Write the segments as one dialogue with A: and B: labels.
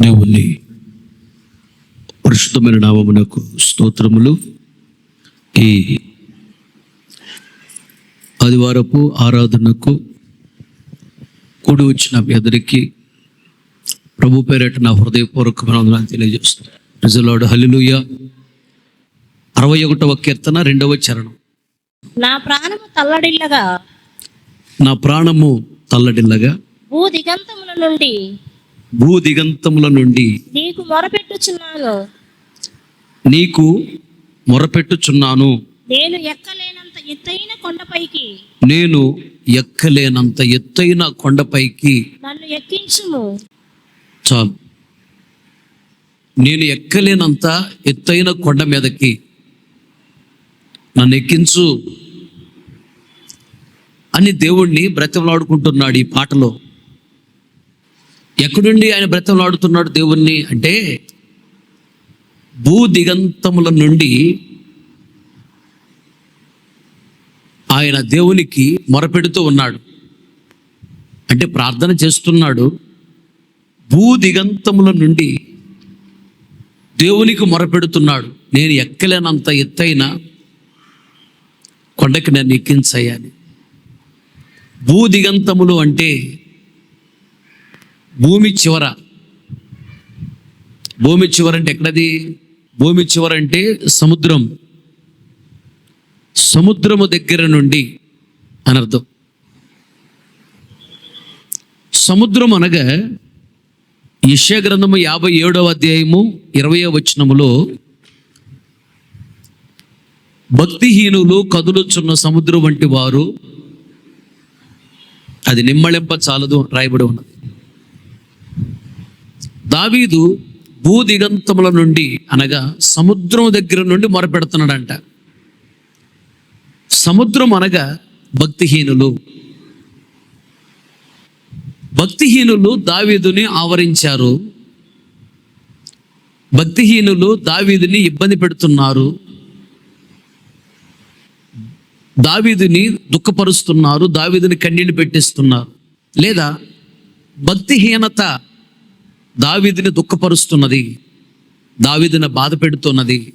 A: దేవుని పరిశుద్ధమైన నామమునకు స్తోత్రములు. ఈ ఆదివారపు ఆరాధనకు కూడి వచ్చిన మీ అందరికీ ప్రభు పేరట నా హృదయపూర్వకమైన వందనాలు తెలియజేస్తున్నాను ప్రజలాడు హల్లుయ అరవై ఒకటవ కీర్తన రెండవ చరణం.
B: నా ప్రాణము తల్లడిల్లగా.
A: నా ప్రాణము తల్లడిల్లగా.
B: భూ దిగంతముల నుండి
A: భూ దిగంతముల నుండి
B: నీకు మొరపెట్టుచున్నాను.
A: నీకు మొరపెట్టుచున్నాను.
B: నేను ఎక్కలేనంత ఎత్తైన కొండపైకి.
A: నేను ఎక్కలేనంత ఎత్తైన కొండపైకి.
B: నన్ను ఎక్కించుము.
A: చాలు. నేను ఎక్కలేనంత ఎత్తైన కొండ మీదకి. నన్ను ఎక్కించు. అని దేవుణ్ణి బ్రతిమలాడుకుంటున్నాడు ఈ పాటలో. ఎక్కడుండి ఆయన బ్రతలాడుతున్నాడు దేవుణ్ణి అంటే భూ దిగంతముల నుండి ఆయన దేవునికి మొరపెడుతూ ఉన్నాడు. అంటే ప్రార్థన చేస్తున్నాడు. భూ దిగంతముల నుండి దేవునికి మొరపెడుతున్నాడు. నేను ఎక్కలేనంత ఎత్తైన కొండకి నన్ను ఎక్కించయ్యాని భూ దిగంతములు అంటే భూమి చివర. భూమి చివర అంటే ఎక్కడది? భూమి చివర అంటే సముద్రం. సముద్రము దగ్గర నుండి అని అర్థం. సముద్రం అనగా యెషయా గ్రంథము యాభై ఏడవ అధ్యాయము ఇరవై వచనములో భక్తిహీనులు కదులుచున్న సముద్రం వంటి వారు అది నిమ్మళింప చాలదు రాయబడి ఉన్నది. దావీదు భూ దిగంతముల నుండి అనగా సముద్రం దగ్గర నుండి మొరపెడుతున్నాడంట. సముద్రం అనగా భక్తిహీనులు. భక్తిహీనులు దావీదుని ఆవరించారు. భక్తిహీనులు దావీదుని ఇబ్బంది పెడుతున్నారు. దావీదుని దుఃఖపరుస్తున్నారు దావీదుని కన్నీళ్ళు పెట్టిస్తున్నారు. లేదా భక్తిహీనత దావీదుని దుఃఖపరుస్తున్నది దావీదుని బాధ పెడుతున్నది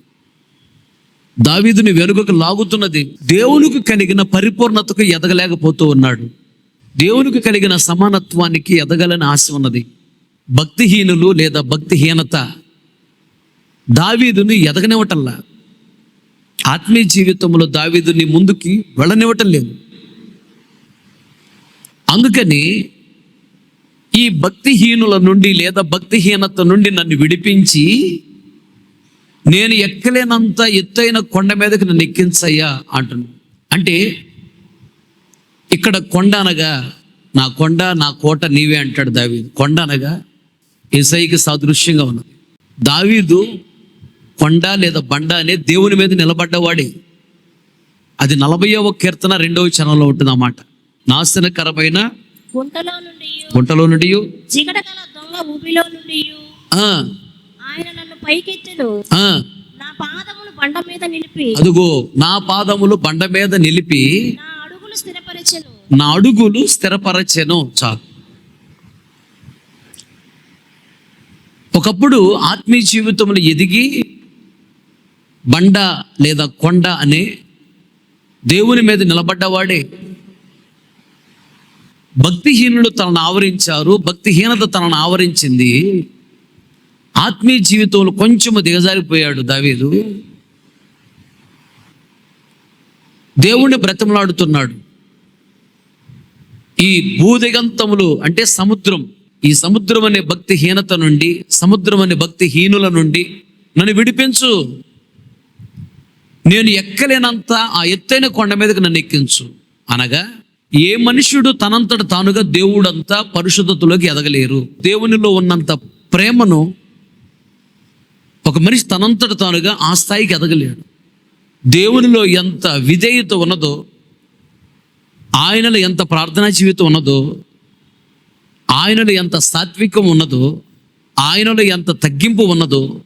A: దావీదుని వెనుకకు లాగుతున్నది దేవునికి కలిగిన పరిపూర్ణతకు ఎదగలేకపోతూ ఉన్నాడు. దేవునికి కలిగిన సమానత్వానికి ఎదగలని ఆశ ఉన్నది. భక్తిహీనులు లేదా భక్తిహీనత దావీదుని ఎదగనివ్వటంలా? ఆత్మీయ జీవితంలో దావీదుని ముందుకి వెళ్ళనివ్వటం లేదు. అందుకని ఈ భక్తిహీనుల నుండి లేదా భక్తిహీనత నుండి నన్ను విడిపించి నేను ఎక్కలేనంత ఎత్తైన కొండ మీదకి నన్ను ఎక్కించయ్యా అంటున్నాను అంటే ఇక్కడ కొండ అనగా నా కొండ నా కోట నీవే అంటాడు దావీదు. కొండ అనగా ఇసైకి సాదృశ్యంగా ఉన్నది. దావీదు కొండ లేదా బండ అనే దేవుని మీద నిలబడ్డవాడే. అది నలభైవ కీర్తన రెండవ చరణంలో ఉంటుంది అన్నమాట నాశనకరమైన
B: గుంటలో నుండి
A: గుంటలో నుండి
B: జిగటగల దొంగ ఊబిలో నుండి ఆయన నన్ను పైకెత్తెను. నా పాదములు బండ మీద నిలిపి.
A: అదుగో నా పాదములు బండ మీద నిలిపి.
B: నా అడుగులు స్థిరపరచెను.
A: నా అడుగులు స్థిరపరచెను. చాలు. ఒకప్పుడు ఆత్మీయ జీవితంలో ఎదిగి బండ లేదా కొండ అనే దేవుని మీద నిలబడ్డవాడే భక్తిహీనులు తనను ఆవరించారు భక్తిహీనత తనను ఆవరించింది. ఆత్మీయ జీవితంలో కొంచెము దిగజారిపోయాడు దావీదు. దేవుణ్ణి బ్రతమలాడుతున్నాడు. ఈ భూదిగంతములు అంటే సముద్రం. ఈ సముద్రం అనే భక్తిహీనత నుండి సముద్రం అనే భక్తిహీనుల నుండి నన్ను విడిపించు. నేను ఎక్కలేనంత ఆ ఎత్తైన కొండ మీదకి నన్ను ఎక్కించు అనగా ఏ మనుషుడు తనంతట తానుగా దేవుడంతా పరిశుద్ధతలోకి ఎదగలేరు. దేవునిలో ఉన్నంత ప్రేమను ఒక మనిషి తనంతట తానుగా ఆ స్థాయికి ఎదగలేడు. దేవునిలో ఎంత విధేయత ఉన్నదో ఆయనలో ఎంత ప్రార్థనా జీవితం ఉన్నదో ఆయనలో ఎంత సాత్వికం ఉన్నదో ఆయనలో ఎంత తగ్గింపు ఉన్నదో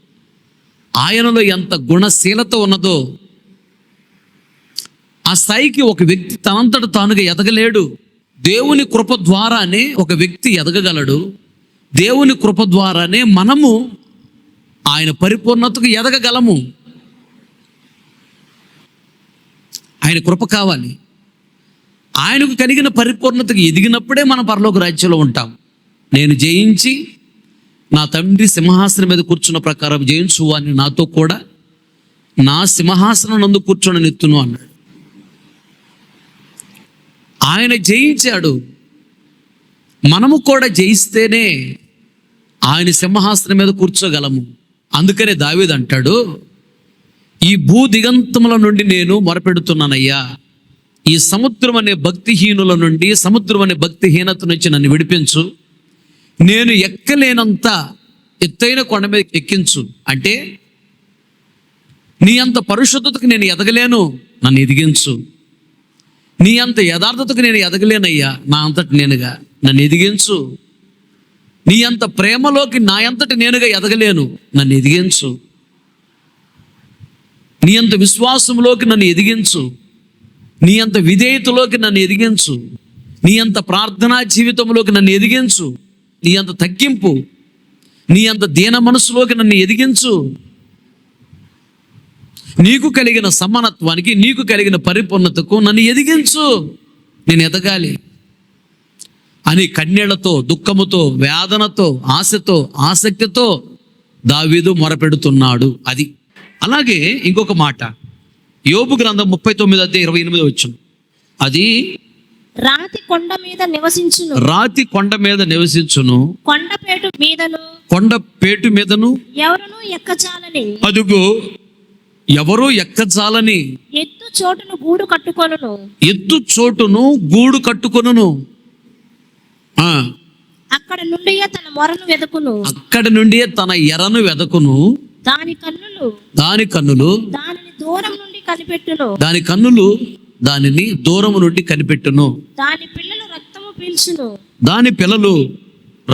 A: ఆయనలో ఎంత గుణశీలత ఉన్నదో ఆ స్థాయికి ఒక వ్యక్తి తనంతట తానుగా ఎదగలేడు. దేవుని కృప ద్వారానే ఒక వ్యక్తి ఎదగగలడు. దేవుని కృప ద్వారానే మనము ఆయన పరిపూర్ణతకు ఎదగగలము. ఆయన కృప కావాలి. ఆయనకు కలిగిన పరిపూర్ణతకు ఎదిగినప్పుడే మనం పరలోక రాజ్యంలో ఉంటాం. నేను జయించి నా తండ్రి సింహాసనం మీద కూర్చున్న ప్రకారం జయించు అని నాతో కూడా నా సింహాసనం నందు కూర్చొని నెత్తును అన్నాడు. ఆయన జయించాడు. మనము కూడా జయిస్తేనే ఆయన సింహాసనం మీద కూర్చోగలము. అందుకనే దావేది అంటాడు ఈ భూ దిగంతముల నుండి నేను మొరపెడుతున్నానయ్యా. ఈ సముద్రం అనే భక్తిహీనుల నుండి సముద్రం అనే భక్తిహీనత నుంచి నన్ను విడిపించు. నేను ఎక్కలేనంత ఎత్తైన కొండ మీద ఎక్కించు. అంటే నీ అంత పరిశుద్ధతకు నేను ఎదగలేను. నన్ను ఎదిగించు. నీ అంత యథార్థతకు నేను ఎదగలేనయ్యా. నా అంతటి నేనుగా నన్ను ఎదిగించు. నీ అంత ప్రేమలోకి నా అంతటి నేనుగా ఎదగలేను. నన్ను ఎదిగించు. నీ అంత విశ్వాసంలోకి నన్ను ఎదిగించు. నీ అంత విధేయతలోకి నన్ను ఎదిగించు. నీ అంత ప్రార్థనా జీవితంలోకి నన్ను ఎదిగించు. నీ అంత తగ్గింపు. నీ అంత దీన మనసులోకి నన్ను ఎదిగించు. నీకు కలిగిన సమానత్వానికి నీకు కలిగిన పరిపూర్ణతకు నన్ను ఎదిగించు. నేను ఎదగాలి. అని కన్నీళ్ళతో దుఃఖముతో వేదనతో ఆశతో ఆసక్తితో దావీదు మొరపెడుతున్నాడు అది. అలాగే ఇంకొక మాట. యోబు గ్రంథం ముప్పై తొమ్మిది అధ్యాయ ఇరవై ఎనిమిది వచ్చిన. అది
B: రాతి కొండ మీద నివసించును.
A: రాతి కొండ మీద నివసించును.
B: కొండపేటు మీదను
A: కొండ పేటు మీదను
B: ఎవరును ఎక్కచాలని
A: అదుగో ఎవరూ ఎక్కజాలని
B: ఎత్తు చోటును గూడు కట్టుకొనును.
A: ఎత్తు చోటును గూడు కట్టుకొనును. ఆ,
B: అక్కడ నుండి తన మొరను వెదకును
A: అక్కడి నుండి తన ఎరను వెదకును
B: దాని కన్నులు.
A: దాని కన్నులు.
B: దానిని దూరం నుండి కనిపెట్టును.
A: దాని కన్నులు దానిని దూరము నుండి కనిపెట్టును.
B: దాని పిల్లలు రక్తము పీల్చును.
A: దాని పిల్లలు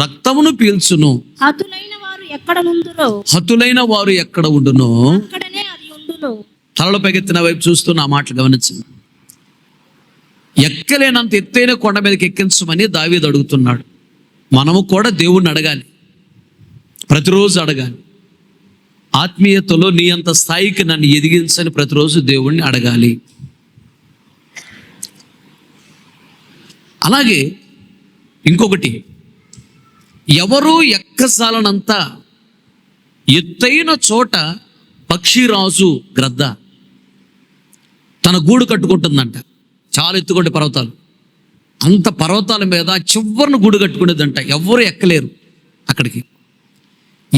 A: రక్తమును పీల్చును.
B: హతులైన వారు ఎక్కడ నుందురో
A: హతులైన వారు ఎక్కడ ఉండునో
B: ఉండును
A: తలల పైకెత్తిన వైపు చూస్తూ నా మాటలు గమనించింది ఎక్కలేనంత ఎత్తైన కొండ మీదకి ఎక్కించమని దావీది అడుగుతున్నాడు. మనము కూడా దేవుణ్ణి అడగాలి. ప్రతిరోజు అడగాలి. ఆత్మీయతలో నీ అంత స్థాయికి నన్ను ఎదిగించని ప్రతిరోజు దేవుణ్ణి అడగాలి. అలాగే ఇంకొకటి ఎవరు ఎక్కసాలనంత ఎత్తైన చోట పక్షిరాజు గ్రద్ద. తన గూడు కట్టుకుంటుందంట. చాలా ఎత్తుకుంటే పర్వతాలు. అంత పర్వతాల మీద చివరిని గూడు కట్టుకునేదంట. ఎవరు ఎక్కలేరు అక్కడికి.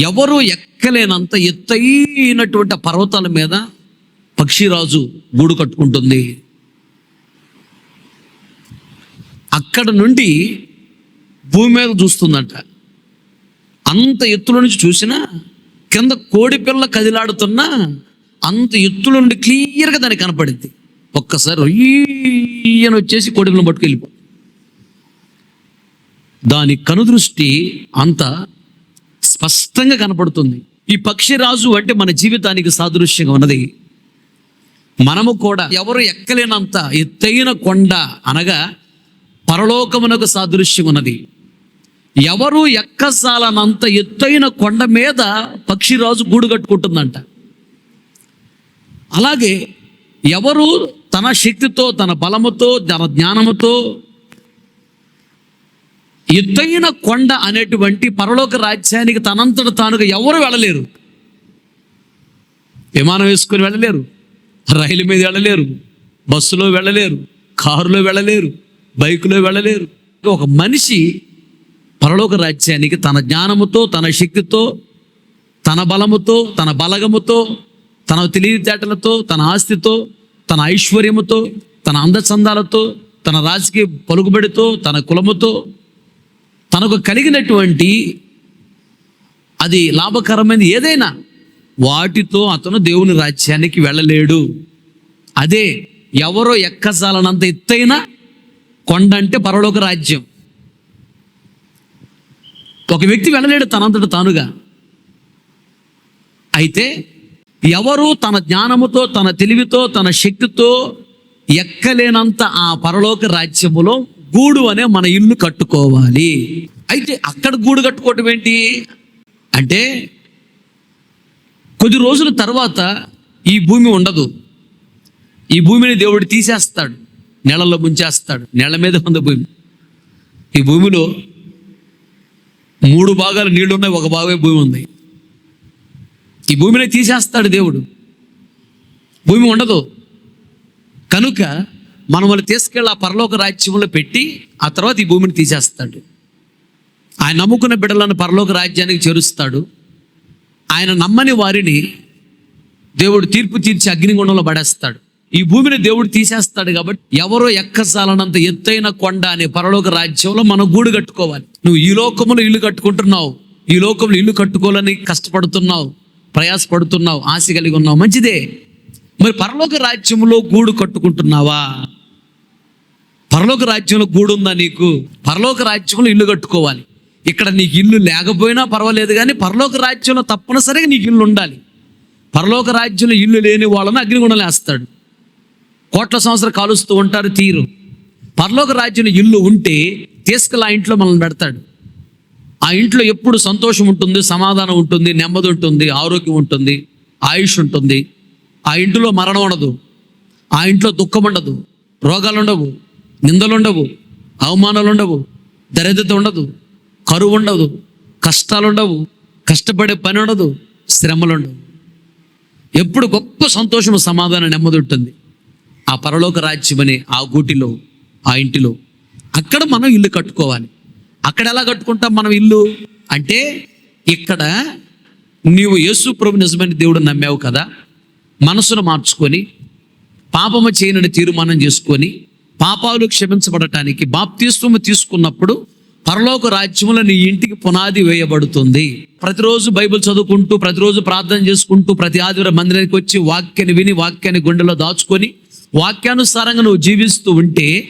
A: ఎవరు ఎక్కలేనంత ఎత్తైనటువంటి పర్వతాల మీద పక్షిరాజు గూడు కట్టుకుంటుంది. అక్కడ నుండి భూమి మీద చూస్తుందంట. అంత ఎత్తులో నుంచి చూసినా కింద కోడి పిల్ల కదిలాడుతున్నా అంత ఎత్తులో నుండి క్లియర్గా దానికి కనపడింది. ఒక్కసారి ఈయన వచ్చేసి కోడి పిల్లని పట్టుకెళ్ళిపో. దాని కనుదృష్టి అంత స్పష్టంగా కనపడుతుంది. ఈ పక్షిరాజు అంటే మన జీవితానికి సాదృశ్యంగా ఉన్నది. మనము కూడా ఎవరు ఎక్కలేనంత ఎత్తైన కొండ అనగా పరలోకమునకు సాదృశ్యం ఉన్నది. ఎవరు ఎక్కసాలనంత ఎత్తైన కొండ మీద పక్షిరాజు గూడు కట్టుకుంటుందంట. అలాగే ఎవరు తన శక్తితో తన బలముతో తన జ్ఞానముతో ఎత్తైన కొండ అనేటువంటి పరలోక రాజ్యానికి తనంతట తానుగా ఎవరు వెళ్ళలేరు. విమానం వేసుకొని వెళ్ళలేరు. రైలు మీద వెళ్ళలేరు. బస్సులో వెళ్ళలేరు. కారులో వెళ్ళలేరు. బైకులో వెళ్ళలేరు. ఒక మనిషి పరలోక రాజ్యానికి తన జ్ఞానముతో తన శక్తితో తన బలముతో తన బలగముతో తన తెలివితేటలతో తన ఆస్తితో తన ఐశ్వర్యముతో తన అందచందాలతో తన రాజకీయ పలుకుబడితో తన కులముతో తనకు కలిగినటువంటి అది లాభకరమైనది ఏదైనా వాటితో అతను దేవుని రాజ్యానికి వెళ్ళలేడు. అదే ఎవరో ఎక్కసాలనంత ఎత్తైన కొండ అంటే పరలోక రాజ్యం. ఒక వ్యక్తి వెళ్ళలేడు తనంతట తానుగా. అయితే ఎవరు తన జ్ఞానముతో తన తెలివితో తన శక్తితో ఎక్కలేనంత ఆ పరలోక రాజ్యములో గూడు అనే మన ఇల్లు కట్టుకోవాలి. అయితే అక్కడ గూడు కట్టుకోవటం ఏంటి? అంటే కొద్ది రోజుల తర్వాత ఈ భూమి ఉండదు. ఈ భూమిని దేవుడు తీసేస్తాడు. నెలలో ముంచేస్తాడు. నెల మీద ఉంది భూమి. ఈ భూమిలో మూడు భాగాలు నీళ్ళు ఉన్నాయి ఒక భాగమే భూమి ఉంది. ఈ భూమిని తీసేస్తాడు దేవుడు. భూమి ఉండదు. కనుక మనల్ని తీసుకెళ్ళి ఆ పరలోక రాజ్యంలో పెట్టి ఆ తర్వాత ఈ భూమిని తీసేస్తాడు. ఆయన నమ్ముకున్న బిడ్డలను పరలోక రాజ్యానికి చేరుస్తాడు. ఆయన నమ్మని వారిని దేవుడు తీర్పు తీర్చి అగ్నిగుండంలో పడేస్తాడు. ఈ భూమిని దేవుడు తీసేస్తాడు కాబట్టి ఎవరో ఎక్కసాలనంత ఎత్తైన కొండ అనే పరలోక రాజ్యంలో మనం గూడు కట్టుకోవాలి. నువ్వు ఈ లోకంలో ఇల్లు కట్టుకుంటున్నావు. ఈ లోకంలో ఇల్లు కట్టుకోవాలని కష్టపడుతున్నావు. ప్రయాసపడుతున్నావు. ఆశ కలిగి ఉన్నావు. మంచిదే. మరి పరలోక రాజ్యంలో గూడు కట్టుకుంటున్నావా? పరలోక రాజ్యంలో గూడు ఉందా నీకు? పరలోక రాజ్యంలో ఇల్లు కట్టుకోవాలి. ఇక్కడ నీకు ఇల్లు లేకపోయినా పర్వాలేదు కానీ పరలోక రాజ్యంలో తప్పనిసరిగా నీకు ఇల్లు ఉండాలి. పరలోక రాజ్యంలో ఇల్లు లేని వాళ్ళని అగ్నిగుండలేస్తాడు కోట్ల సంవత్సరం కాలుస్తూ ఉంటారు తీరు. పరలోక రాజ్యం ఇల్లు ఉంటే తీసుకెళ్ళి ఆ ఇంట్లో మనల్ని పెడతాడు. ఆ ఇంట్లో ఎప్పుడు సంతోషం ఉంటుంది సమాధానం ఉంటుంది నెమ్మది ఉంటుంది ఆరోగ్యం ఉంటుంది ఆయుష్ ఉంటుంది. ఆ ఇంటిలో మరణం ఉండదు. ఆ ఇంట్లో దుఃఖం ఉండదు. రోగాలు ఉండవు. నిందలు ఉండవు. అవమానాలు ఉండవు. దరిద్రత ఉండదు. కరువు ఉండదు. కష్టాలు ఉండవు. కష్టపడే పని ఉండదు. శ్రమలు ఉండవు. ఎప్పుడు గొప్ప సంతోషం సమాధానం నెమ్మది ఉంటుంది. ఆ పరలోక రాజ్యం అనే ఆ గూటిలో ఆ ఇంటిలో అక్కడ మనం ఇల్లు కట్టుకోవాలి. అక్కడ ఎలా కట్టుకుంటాం మనం ఇల్లు? అంటే ఇక్కడ నీవు యేసు ప్రభు నిజమైన దేవుడు నమ్మావు కదా? మనసును మార్చుకొని పాపము చేయనని తీర్మానం చేసుకొని పాపాలు క్షమించబడటానికి బాప్తిస్వము తీసుకున్నప్పుడు పరలోక రాజ్యములో నీ ఇంటికి పునాది వేయబడుతుంది. ప్రతిరోజు బైబిల్ చదువుకుంటూ ప్రతిరోజు ప్రార్థన చేసుకుంటూ ప్రతి ఆదివారం మందిరానికి వచ్చి వాక్యాన్ని విని వాక్యాన్ని గుండెలో దాచుకొని వాక్యానుసారంగా నువ్వు జీవిస్తూ ఉంటే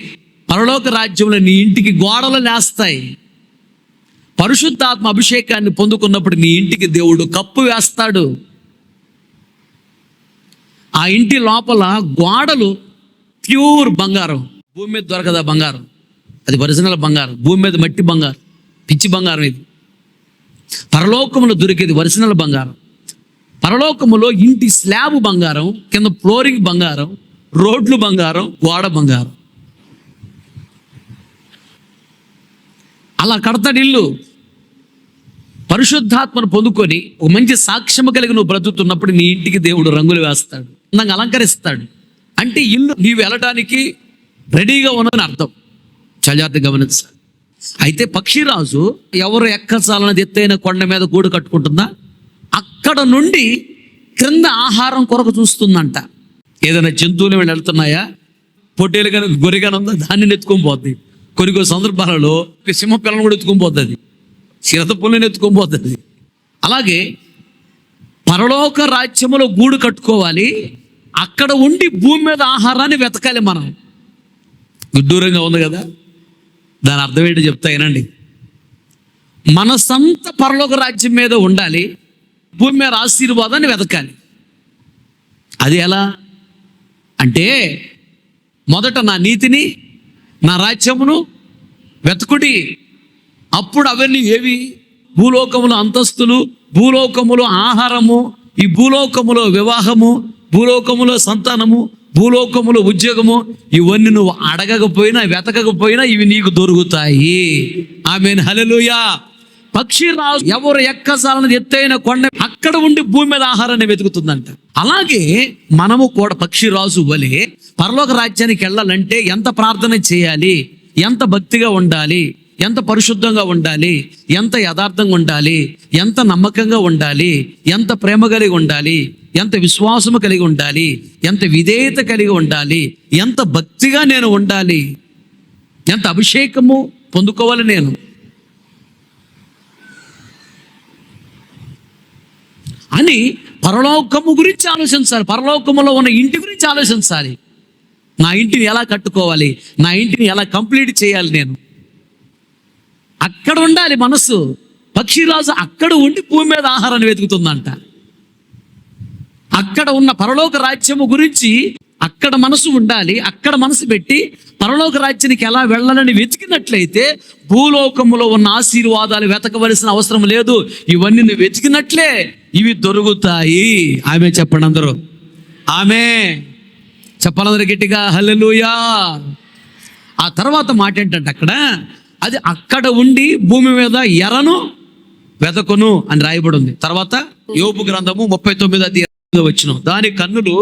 A: పరలోక రాజ్యంలో నీ ఇంటికి గోడలు నేస్తాయి పరిశుద్ధాత్మ అభిషేకాన్ని పొందుకున్నప్పుడు నీ ఇంటికి దేవుడు కప్పు వేస్తాడు. ఆ ఇంటి లోపల గోడలు ప్యూర్ బంగారం. భూమి మీద దొరకదా బంగారం? అది ఒరిజినల్ బంగారం. భూమి మీద మట్టి బంగారం. పిచ్చి బంగారం ఇది. పరలోకములో దొరికేది ఒరిజినల్ బంగారం. పరలోకములో ఇంటి స్లాబ్ బంగారం కింద ఫ్లోరింగ్ బంగారం రోడ్లు బంగారం గోడ బంగారం. అలా కడతాడు ఇల్లు పరిశుద్ధాత్మను పొందుకొని ఒక మంచి సాక్ష్యము కలిగి నువ్వు బ్రతుకుతున్నప్పుడు నీ ఇంటికి దేవుడు రంగులు వేస్తాడు నాకు అలంకరిస్తాడు. అంటే ఇల్లు నీవు వెళ్ళటానికి రెడీగా ఉన్నదని అర్థం. చజాతి గమనించాలి అయితే పక్షిరాజు ఎవరు ఎక్కచాలన్నది ఎత్తైన కొండ మీద గూడు కట్టుకుంటుందా? అక్కడ నుండి క్రింద ఆహారం కొరకు చూస్తుందంట. ఏదైనా జంతువులు వీళ్ళు వెళ్తున్నాయా? పొట్టేలు కనుక గొర్రె కానీ ఉందో? దాన్ని ఎత్తుకొని పోద్ది. కొన్ని కొన్ని సందర్భాలలో సింహ పిల్లలు కూడా ఎత్తుకొని పోతుంది చిరత పుల్లని ఎత్తుకొని పోతుంది అలాగే పరలోక రాజ్యములో గూడు కట్టుకోవాలి. అక్కడ ఉండి భూమి మీద ఆహారాన్ని వెతకాలి మనం. విడ్డూరంగా ఉంది కదా? దాని అర్థం ఏంటి చెప్తా వినండి. మనసంత పరలోక రాజ్యం మీద ఉండాలి. భూమి మీద ఆశీర్వాదాన్ని వెతకాలి. అది ఎలా? అంటే మొదట నా నీతిని నా రాజ్యమును వెతకుడి. అప్పుడు అవన్నీ ఏవి? భూలోకములో అంతస్తులు భూలోకములో ఆహారము ఈ భూలోకములో వివాహము భూలోకములో సంతానము భూలోకములో ఉద్యోగము ఇవన్నీ నువ్వు అడగకపోయినా వెతకకపోయినా ఇవి నీకు దొరుకుతాయి. ఆమె హలలుయా పక్షిరాజు ఎవరు ఎక్కసాలని ఎత్తైన కొండ అక్కడ ఉండి భూమి మీద ఆహారాన్ని వెతుకుతుందంట. అలాగే మనము కూడా పక్షిరాజు వలె పరలోక రాజ్యానికి వెళ్ళాలంటే ఎంత ప్రార్థన చేయాలి? ఎంత భక్తిగా ఉండాలి? ఎంత పరిశుద్ధంగా ఉండాలి? ఎంత యథార్థంగా ఉండాలి? ఎంత నమ్మకంగా ఉండాలి? ఎంత ప్రేమ కలిగి ఉండాలి? ఎంత విశ్వాసము కలిగి ఉండాలి? ఎంత విధేయత కలిగి ఉండాలి? ఎంత భక్తిగా నేను ఉండాలి? ఎంత అభిషేకము పొందుకోవాలి నేను? అని పరలోకము గురించి ఆలోచించాలి. పరలోకములో ఉన్న ఇంటి గురించి ఆలోచించాలి. నా ఇంటిని ఎలా కట్టుకోవాలి? నా ఇంటిని ఎలా కంప్లీట్ చేయాలి నేను? అక్కడ ఉండాలి మనస్సు. పక్షిరాజు అక్కడ ఉండి భూమి మీద ఆహారాన్ని వెతుకుతుందంట. అక్కడ ఉన్న పరలోక రాజ్యము గురించి అక్కడ మనసు ఉండాలి అక్కడ మనసు పెట్టి పరలోక రాజ్యానికి ఎలా వెళ్ళాలని వెతికినట్లయితే భూలోకములో ఉన్న ఆశీర్వాదాలు వెతకవలసిన అవసరం లేదు. ఇవన్నీ నువ్వు వెతికినట్లే ఇవి దొరుకుతాయి. ఆమె చెప్పండి అందరూ. ఆమె చెప్పాలందరూ గట్టిగా హల్లెలూయా. ఆ తర్వాత మాట ఏంటంటే అక్కడ అది అక్కడ ఉండి భూమి మీద ఎరను వెదకును అని రాయబడి ఉంది. తర్వాత యోపు గ్రంథము ముప్పై తొమ్మిది అది వచ్చిన దాని కన్నులు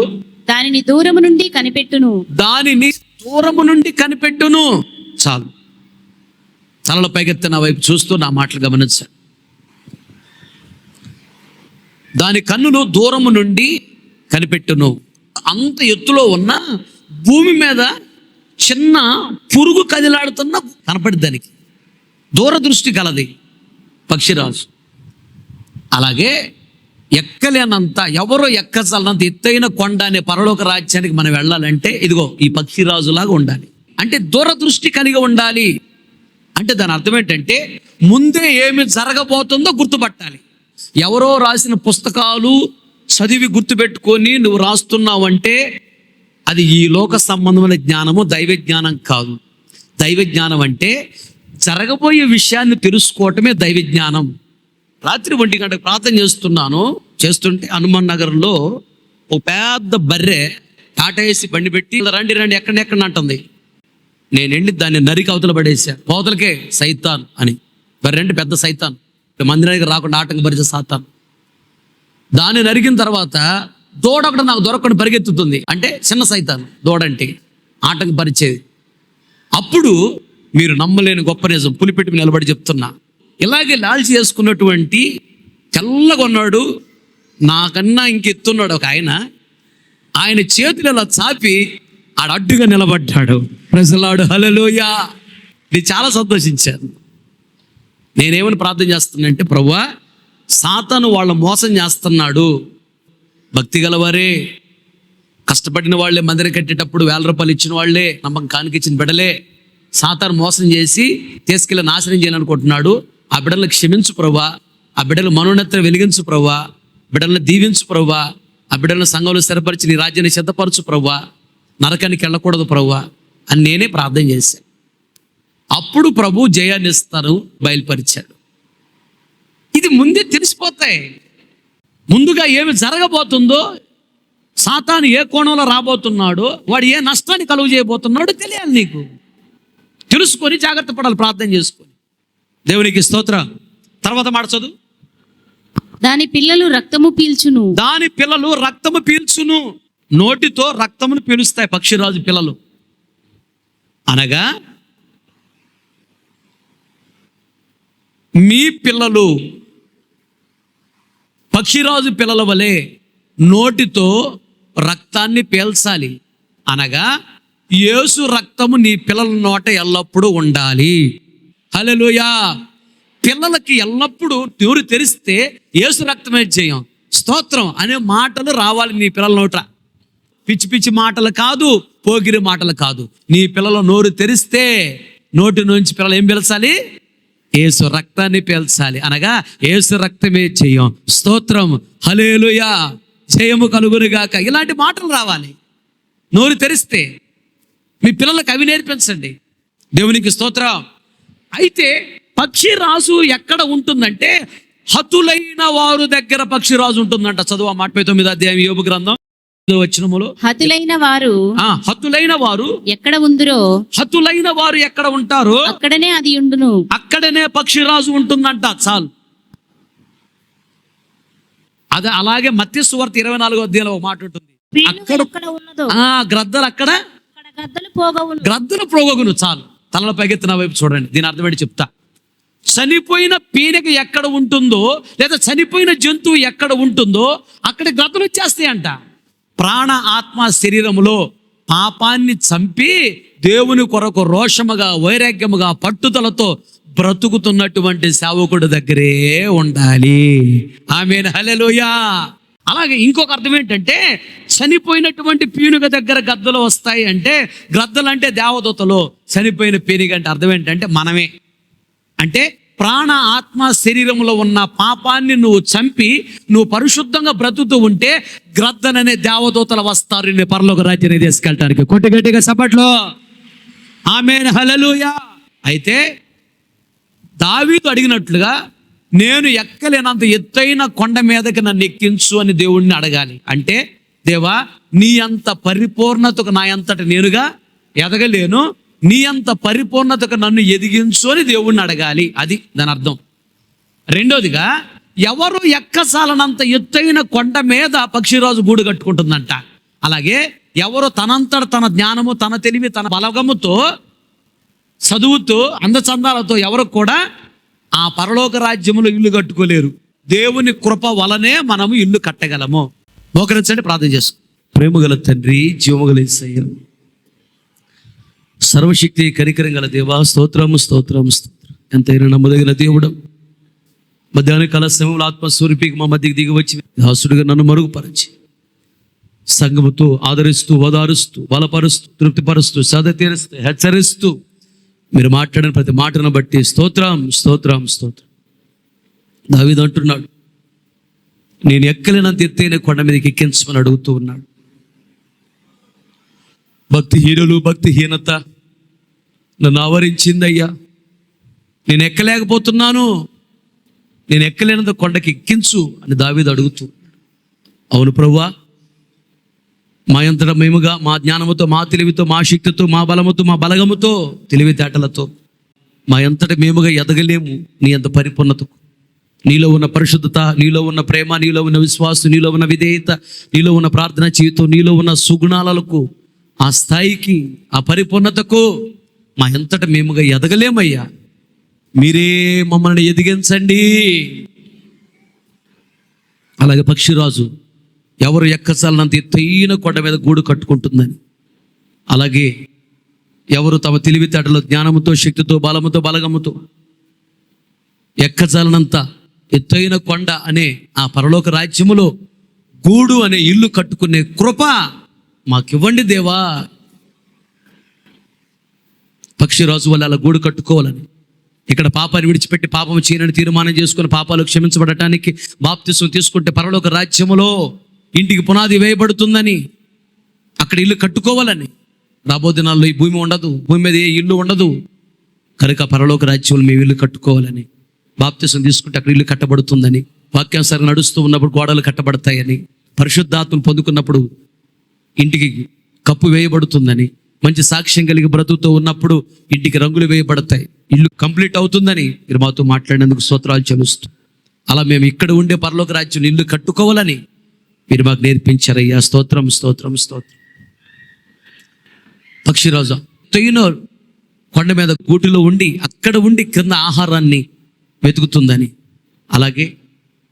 B: దానిని దూరము నుండి కనిపెట్టును.
A: దానిని దూరము నుండి కనిపెట్టును. చాలు. తలల పైకెత్తి నా వైపు చూస్తూ నా మాటలు గమనించాను దాని కన్నును దూరము నుండి కనిపెట్టును. అంత ఎత్తులో ఉన్న భూమి మీద చిన్న పురుగు కదిలాడుతున్న కనపడి దానికి. దూరదృష్టి కలది పక్షిరాజు. అలాగే ఎక్కలేనంత ఎవరో ఎక్కచాలనంత ఎత్తైన కొండ అనే పరలోక రాజ్యానికి మనం వెళ్ళాలంటే ఇదిగో ఈ పక్షిరాజులాగా ఉండాలి. అంటే దూరదృష్టి కలిగి ఉండాలి. అంటే దాని అర్థం ఏంటంటే ముందే ఏమి జరగబోతుందో గుర్తుపట్టాలి. ఎవరో రాసిన పుస్తకాలు చదివి గుర్తుపెట్టుకొని నువ్వు రాస్తున్నావంటే అది ఈ లోక సంబంధమైన జ్ఞానము దైవ జ్ఞానం కాదు. దైవ జ్ఞానం అంటే జరగబోయే విషయాన్ని తెలుసుకోవటమే దైవ జ్ఞానం. రాత్రి ఒంటి గంటకు ప్రార్థన చేస్తున్నాను చేస్తుంటే హనుమాన్ నగర్లో ఒక పెద్ద బర్రె టాటేసి బండి పెట్టి రండి రండి ఎక్కడ అంటుంది. నేను వెళ్ళి దాన్ని నరికి అవతల పడేసా. పోతలకే సైతాన్ అని. బర్రె అంటే పెద్ద సైతాన్. మందిరానికి రాకుండా ఆటంకపరిచే సాతాన్. దాన్ని నరికిన తర్వాత దూడ ఒకటి నాకు దొరకకుండా పరిగెత్తుతుంది. అంటే చిన్న సైతాన్ దూడంటే ఆటంకపరిచేది అప్పుడు మీరు నమ్మలేని గొప్ప నిజం పులిపెట్టి నిలబడి చెప్తున్నా. ఇలాగే లాల్చి చేసుకున్నటువంటి తెల్లగా ఉన్నాడు నాకన్నా ఇంకెత్తున్నాడు ఒక ఆయన. ఆయన చేతులు ఇలా చాపి ఆడ అడ్డుగా నిలబడ్డాడు. ప్రజలాడు హలలోయా నేను చాలా సంతోషించాను. నేనేమని ప్రార్థన చేస్తున్నానంటే ప్రవ్వా సాతాను వాళ్ళ మోసం చేస్తున్నాడు. భక్తి గలవారే కష్టపడిన వాళ్ళే మందిరం కట్టేటప్పుడు వేల రూపాయలు ఇచ్చిన వాళ్ళే నమ్మకం కానికిచ్చిన బిడలే సాతాను మోసం చేసి తీసుకెళ్ళి నాశనం చేయాలనుకుంటున్నాడు. ఆ బిడ్డలను క్షమించు ప్రవ్వా. ఆ బిడ్డలు మనోన్నతిని వెలిగించు ప్రభా బిడ్డలను దీవించు ప్రవ్వా. ఆ బిడ్డలను సంఘంలో స్థిరపరిచి నీ రాజ్యాన్ని సిద్ధపరచు ప్రవ్వా. నరకానికి వెళ్ళకూడదు ప్రవ్వా అని నేనే ప్రార్థన చేశాను అప్పుడు ప్రభు జయాన్ని ఇస్తాను బయలుపరిచాడు. ఇది ముందే తెలిసిపోతాయి. ముందుగా ఏమి జరగబోతుందో సాతాను ఏ కోణంలో రాబోతున్నాడో వాడు ఏ నష్టాన్ని కలుగు చేయబోతున్నాడో తెలియాలి నీకు. తెలుసుకొని జాగ్రత్త పడాలి ప్రార్థన చేసుకొని. దేవునికి స్తోత్రం. తర్వాత మాట చదువు.
B: దాని పిల్లలు రక్తము పీల్చును.
A: దాని పిల్లలు రక్తము పీల్చును. నోటితో రక్తమును పీలుస్తాయి పక్షిరాజు పిల్లలు. అనగా మీ పిల్లలు పక్షిరాజు పిల్లల వలె నోటితో రక్తాన్ని పీల్చాలి. అనగా యేసు రక్తము నీ పిల్లల నోట ఎల్లప్పుడూ ఉండాలి. హల్లెలూయా. పిల్లలకి ఎల్లప్పుడూ నోరు తెరిస్తే యేసు రక్తమే చేయం స్తోత్రం అనే మాటలు రావాలి నీ పిల్లల నోట. పిచ్చి పిచ్చి మాటలు కాదు పోగిరి మాటలు కాదు. నీ పిల్లల నోరు తెరిస్తే నోటి నుంచి పిల్లలు ఏం పిలచాలి? ఏసు రక్తాన్ని పీల్చాలి. అనగా ఏసు రక్తమే చెయ్యం స్తోత్రం. హలేలుయా జయము కలుగురుగాక ఇలాంటి మాటలు రావాలి. నోరు తెరిస్తే మీ పిల్లలకు అవి నేర్పించండి. దేవునికి స్తోత్రం. అయితే పక్షిరాజు ఎక్కడ ఉంటుందంటే హతులైన వారు దగ్గర పక్షిరాజు ఉంటుందంట. చదువు ఆ మాట తొమ్మిది అధ్యాయం యోగు గ్రంథం వచ్చినములు
B: హతులైన వారు
A: ఆ హతులైన వారు
B: ఎక్కడ ఉందురో
A: హతులైన వారు ఎక్కడ ఉంటారో
B: అక్కడనే అది ఉండును.
A: అక్కడనే పక్షిరాజు ఉంటుందంట. చాలు. అదే అలాగే మత్స్య సువార్త ఇరవై నాలుగో అధ్యాయంలో ఒక మాట ఉంటుంది. అక్కడ
B: ఎక్కడ ఉన్నదో.
A: ఆ గ్రద్దలు అక్కడ?
B: గద్దలు పోగవును.
A: గ్రద్దలు ప్రోగగును చాలు. తలల పైకెత్తిన వైపు చూడండి. దీని అర్థమేంటి చెప్తా? చనిపోయిన పీనక ఎక్కడ ఉంటుందో లేదా చనిపోయిన జంతువు ఎక్కడ ఉంటుందో అక్కడ గతులు వచ్చేస్తాయంట. ప్రాణ ఆత్మ శరీరములో పాపాన్ని చంపి దేవుని కొరకు రోషముగా వైరాగ్యముగా పట్టుదలతో బ్రతుకుతున్నటువంటి సేవకుడు దగ్గరే ఉండాలి. ఆమె హలెలుయా అలాగే ఇంకొక అర్థం ఏంటంటే చనిపోయినటువంటి పీనుగ దగ్గర గద్దలు వస్తాయి అంటే గ్రద్దలు అంటే దేవదూతలు. చనిపోయిన పీనుగ అంటే అర్థం ఏంటంటే మనమే. అంటే ప్రాణ ఆత్మ శరీరంలో ఉన్న పాపాన్ని నువ్వు చంపి నువ్వు పరిశుద్ధంగా బ్రతుకుతూ ఉంటే గ్రద్దననే దేవదూతలు వస్తారు నేను పరలోక రాజ్యాన్ని తీసుకెళ్ళటానికి. కొట్టగట్టిగా సపట్లో ఆమె హలలుయా అయితే దావీదు అడిగినట్లుగా నేను ఎక్కలేనంత ఎత్తైన కొండ మీదకి నన్ను ఎక్కించు అని దేవుణ్ణి అడగాలి. అంటే దేవా నీ అంత పరిపూర్ణతకు నా అంతట నేనుగా ఎదగలేను. నీ అంత పరిపూర్ణతకు నన్ను ఎదిగించు అని దేవుణ్ణి అడగాలి. అది దాని అర్థం. రెండోదిగా ఎవరు ఎక్కసాలనంత ఎత్తైన కొండ మీద పక్షిరాజు గూడు కట్టుకుంటుందంట. అలాగే ఎవరు తనంతట తన జ్ఞానము తన తెలివి తన బలగముతో చదువుతూ అందచందాలతో ఎవరు కూడా ఆ పరలోక రాజ్యములో ఇల్లు కట్టుకోలేరు. దేవుని కృప వలనే మనము ఇల్లు కట్టగలము. మోకరించండి ప్రార్థన చేస్తాం. ప్రేమగల తండ్రి జీవముగల యేసయ్య సర్వశక్తి కరికరం గల దేవా స్తోత్రము స్తోత్రము స్తోత్రం. ఎంతైనా నమ్మదగిన దేవుడు. మధ్యాహ్న కాల సమయంలో ఆత్మస్వరూపికి మా మధ్యకి దిగి వచ్చి దాసుడిగా నన్ను మరుగుపరచి సంఘముతో ఆదరిస్తూ ఓదారుస్తూ బలపరుస్తూ తృప్తిపరుస్తూ సద తీరుస్తూ హెచ్చరిస్తూ మీరు మాట్లాడిన ప్రతి మాటను బట్టి స్తోత్రం స్తోత్రం స్తోత్రం. దావీదు అంటున్నాడు నేను ఎక్కలేనంత ఎత్తైన కొండ మీదకి ఎక్కించమని అడుగుతూ ఉన్నాడు. భక్తిహీనులు భక్తిహీనత నన్ను ఆవరించిందయ్యా. నేను ఎక్కలేకపోతున్నాను. నేను ఎక్కలేనంత కొండకి ఎక్కించు అని దావీదు అడుగుతూ అవును ప్రభువా మా ఎంతట మేముగా మా జ్ఞానముతో మా తెలివితో మా శక్తితో మా బలముతో మా బలగముతో తెలివితేటలతో మా అంతట మేముగా ఎదగలేము నీ అంత పరిపూర్ణతకు. నీలో ఉన్న పరిశుద్ధత నీలో ఉన్న ప్రేమ నీలో ఉన్న విశ్వాసం నీలో ఉన్న విధేయత నీలో ఉన్న ప్రార్థన జీవితం నీలో ఉన్న సుగుణాలకు ఆ స్థాయికి ఆ పరిపూర్ణతకు మా ఎంతట మేముగా ఎదగలేమయ్యా. మీరే మమ్మల్ని ఎదిగించండి. అలాగే పక్షిరాజు ఎవరు ఎక్కసాలనంత ఎత్తైన కొండ మీద గూడు కట్టుకుంటుందని. అలాగే ఎవరు తమ తెలివితేటలో జ్ఞానముతో శక్తితో బలముతో బలగముతో ఎక్కజాలనంత ఎత్తైన కొండ అనే ఆ పరలోక రాజ్యములో గూడు అనే ఇల్లు కట్టుకునే కృప మాకివ్వండి దేవా. పక్షిరాజు వల్ల అలా గూడు కట్టుకోవాలని. ఇక్కడ పాపాన్ని విడిచిపెట్టి పాపం చేయనని తీర్మానం చేసుకుని పాపాలు క్షమించబడటానికి బాప్తిసం తీసుకుంటే పరలోక రాజ్యములో ఇంటికి పునాది వేయబడుతుందని అక్కడ ఇల్లు కట్టుకోవాలని. రాబో దినాల్లో ఈ భూమి ఉండదు భూమి మీద ఏ ఇల్లు ఉండదు. కనుక పరలోక రాజ్యంలో మేము ఇల్లు కట్టుకోవాలని బాప్తిసం తీసుకుంటే అక్కడ ఇల్లు కట్టబడుతుందని వాక్యానుసారం నడుస్తూ ఉన్నప్పుడు గోడలు కట్టబడతాయని పరిశుద్ధాత్మను పొందుకున్నప్పుడు ఇంటికి కప్పు వేయబడుతుందని మంచి సాక్ష్యం కలిగి బ్రతుకుతూ ఉన్నప్పుడు ఇంటికి రంగులు వేయబడతాయి. ఇల్లు కంప్లీట్ అవుతుందని మీరు మాతో మాట్లాడినందుకు స్తోత్రాలు చెలుస్తూ అలా మేము ఇక్కడ ఉండే పరలోక రాజ్యం ఇల్లు కట్టుకోవాలని మీరు మాకు నేర్పించారయ్యా స్తోత్రం స్తోత్రం స్తోత్రం. పక్షిరాజు తొయ్యిన కొండ మీద గూటిలో ఉండి అక్కడ ఉండి కింద ఆహారాన్ని వెతుకుతుందని అలాగే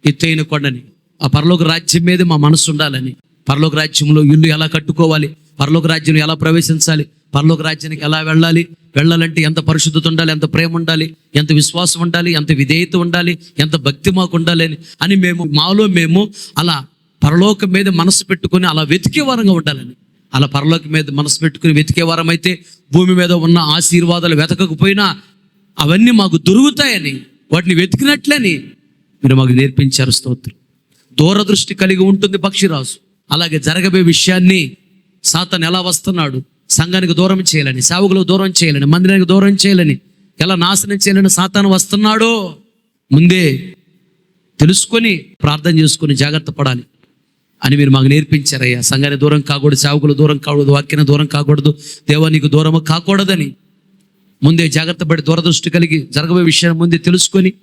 A: ఎత్తైన కొండని ఆ పరలోక రాజ్యం మీద మా మనసు ఉండాలని పరలోక రాజ్యంలో ఇల్లు ఎలా కట్టుకోవాలి పరలోక రాజ్యం ఎలా ప్రవేశించాలి పరలోక రాజ్యానికి ఎలా వెళ్ళాలి వెళ్ళాలంటే ఎంత పరిశుద్ధత ఉండాలి ఎంత ప్రేమ ఉండాలి ఎంత విశ్వాసం ఉండాలి ఎంత విధేయత ఉండాలి ఎంత భక్తి మాకు ఉండాలి అని అని మేము మాలో మేము అలా పరలోకం మీద మనసు పెట్టుకొని అలా వెతికే వారంగా ఉండాలని. అలా పరలోకం మీద మనసు పెట్టుకుని వెతికే వారం అయితే భూమి మీద ఉన్న ఆశీర్వాదాలు వెతకకపోయినా అవన్నీ మాకు దొరుకుతాయని వాటిని వెతికినట్లని మీరు మాకు నేర్పించారు స్తోత్రం. దూరదృష్టి కలిగి ఉంటుంది పక్షిరాజు. అలాగే జరగబోయే విషయాన్ని సాతన్ ఎలా వస్తున్నాడు? సంఘానికి దూరం చేయాలని సేవకులకు దూరం చేయాలని మందిరానికి దూరం చేయాలని ఎలా నాశనం చేయాలని సాతాను వస్తున్నాడో ముందే తెలుసుకొని ప్రార్థన చేసుకొని జాగ్రత్త పడాలి. అని మీరు మాకు నేర్పించారయ్యా. సంఘాన్ని దూరం కాకూడదు సేవకులు దూరం కాకూడదు వాక్యానికి దూరం కాకూడదు. దేవానికి దూరము కాకూడదని ముందే జాగ్రత్త పడి దూరదృష్టి కలిగి జరగబోయే విషయాన్ని ముందే తెలుసుకొని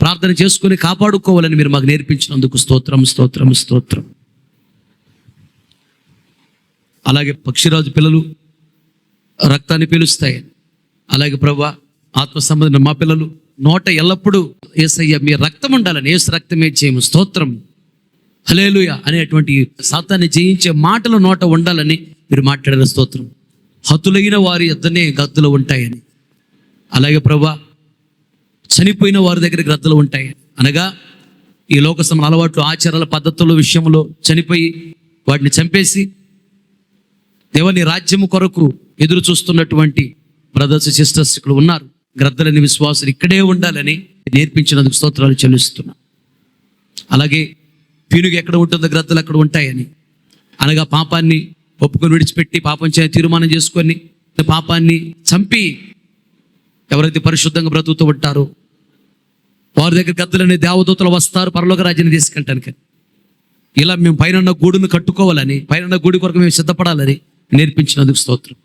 A: ప్రార్థన చేసుకొని కాపాడుకోవాలని మీరు మాకు నేర్పించినందుకు స్తోత్రం స్తోత్రం స్తోత్రం. అలాగే పక్షిరాజు పిల్లలు రక్తాన్ని పీలుస్తాయి. అలాగే ప్రభా ఆత్మ సంబంధించిన మా పిల్లలు నోట ఎల్లప్పుడూ ఏసయ్య మీ రక్తం ఉండాలని ఏసు రక్తమే చేయము. స్తోత్రం. హలేలుయ అనేటువంటి సాతాన్ని జయించే మాటలు నోట ఉండాలని మీరు మాట్లాడిన స్తోత్రం. హతులైన వారి ఎద్దనే గద్దలు ఉంటాయని. అలాగే ప్రభా చనిపోయిన వారి దగ్గర గ్రద్దలు ఉంటాయి. అనగా ఈ లోక సమ అలవాట్లు ఆచారాల పద్ధతుల విషయంలో చనిపోయి వాటిని చంపేసి దేవుని రాజ్యము కొరకు ఎదురు చూస్తున్నటువంటి బ్రదర్స్ సిస్టర్స్ ఇక్కడ ఉన్నారు. గ్రద్దలని విశ్వాసులు ఇక్కడే ఉండాలని నేర్పించినందుకు స్తోత్రాలు చెల్లిస్తున్నా. అలాగే పీనుగు ఎక్కడ ఉంటుందో గ్రద్దలు అక్కడ ఉంటాయని. అనగా పాపాన్ని ఒప్పుకొని విడిచిపెట్టి పాపం చే తీర్మానం చేసుకొని పాపాన్ని చంపి ఎవరైతే పరిశుద్ధంగా బ్రతుకుతూ ఉంటారో వారి దగ్గర గద్దలనే దేవదూతలు వస్తారు పరలోక రాజ్యాన్ని తీసుకెళ్ళటానికి. ఇలా మేము పైన గూడును కట్టుకోవాలని పైన గూడి కొరకు మేము సిద్ధపడాలని నేర్పించినందుకు స్తోత్రం.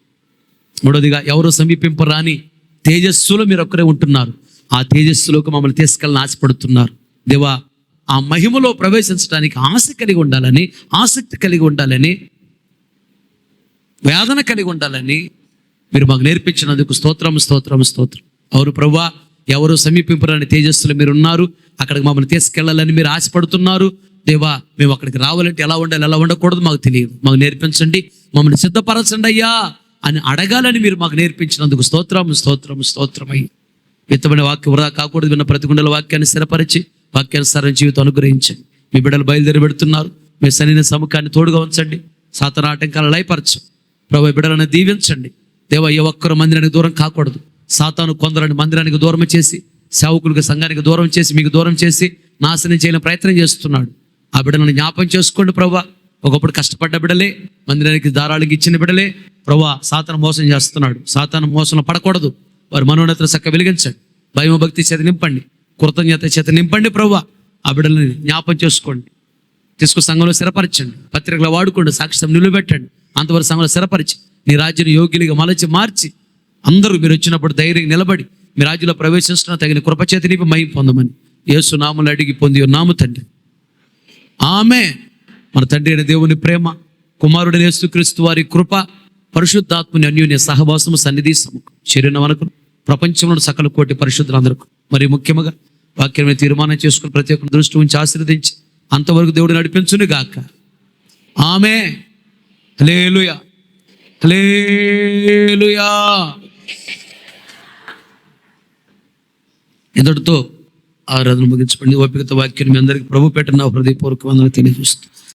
A: మూడోదిగా ఎవరు సమీపింపు రాని తేజస్సులో మీరు ఒక్కరే ఉంటున్నారు. ఆ తేజస్సులోకి మమ్మల్ని తీసుకెళ్ళని ఆశపడుతున్నారు. దేవా ఆ మహిమలో ప్రవేశించడానికి ఆశ కలిగి ఉండాలని ఆసక్తి కలిగి ఉండాలని వేదన కలిగి ఉండాలని మీరు మాకు నేర్పించినందుకు స్తోత్రం స్తోత్రం స్తోత్రం. అవును ప్రవ్వా ఎవరు సమీపింపరని తేజస్సులు మీరు ఉన్నారు అక్కడికి మమ్మల్ని తీసుకెళ్ళాలని మీరు ఆశపడుతున్నారు. దేవా మేము అక్కడికి రావాలంటే ఎలా ఉండాలి ఎలా ఉండకూడదు మాకు తెలియదు. మాకు నేర్పించండి మమ్మల్ని సిద్ధపరచండి అయ్యా అని అడగాలని మీరు మాకు నేర్పించినందుకు స్తోత్రం స్తోత్రం స్తోత్రమై విత్తమైన వాక్యం వృధా కాకూడదు విన్న ప్రతి గుండెల వాక్యాన్ని స్థిరపరిచి వాక్యానుసారం జీవితం అనుగ్రహించండి. మీ బిడ్డలు బయలుదేరి పెడుతున్నారు. మీ సరైన సముఖాన్ని తోడుగా ఉంచండి. సాతన ఆటంకాలు లయపరచు. ప్రభు ఈ బిడ్డలను దీవించండి. దేవ ఏ ఒక్కరు మందిరానికి దూరం కాకూడదు. సాతాను కొందరని మందిరానికి దూరం చేసి సేవకులకు సంఘానికి దూరం చేసి మీకు దూరం చేసి నాశనం చేయని ప్రయత్నం చేస్తున్నాడు. ఆ బిడ్డలను జ్ఞాపం చేసుకోండి ప్రభా. ఒకప్పుడు కష్టపడ్డ బిడలే మందిరానికి దారాలకి ఇచ్చిన బిడలే ప్రభా సాతాను మోసం చేస్తున్నాడు. సాతాను మోసంలో పడకూడదు. వారి మనోన్నతను చక్క వెలిగించండి. భయం భక్తి చేత నింపండి. కృతజ్ఞత చేత నింపండి ప్రభు ఆ బిడ్డలని జ్ఞాపం చేసుకోండి. తీసుకు సంఘంలో స్థిరపరచండి. పత్రికలు వాడుకోండి సాక్ష్యం నిలబెట్టండి అంతవరకు సంఘంలో స్థిరపరిచి నీ రాజ్యం యోగ్యులుగా మలచి మార్చి అందరూ మీరు వచ్చినప్పుడు ధైర్యం నిలబడి మీ రాజ్యంలో ప్రవేశిస్తున్న తగిన కృపచేతి నింపి పొందమని యేసు నాములు అడిగి పొంది నాము తండ్రి. ఆమె మన తండ్రి అయిన దేవుని ప్రేమ కుమారుడు యేసుక్రీస్తు వారి కృప పరిశుద్ధాత్మని అన్యోన్య సహవాసము సన్నిధి సముఖం చేరిన మనకు ప్రపంచంలో సకల కోటి పరిశుద్ధులందరకు మరి ముఖ్యంగా వాక్యమే తీర్మానం చేసుకుని ప్రతి ఒక్కరి దృష్టి ఉంచి ఆశీర్వదించి అంతవరకు దేవుడు నడిపించును గాక. ఆమె. లేలుయా లేలుయా ఇంతటితో ఆరాధన ముగించండి ఓపికత వాక్యం మీ అందరికీ ప్రభు పెట్టిన హృదయపూర్వక వందన తెలియజేస్తుంది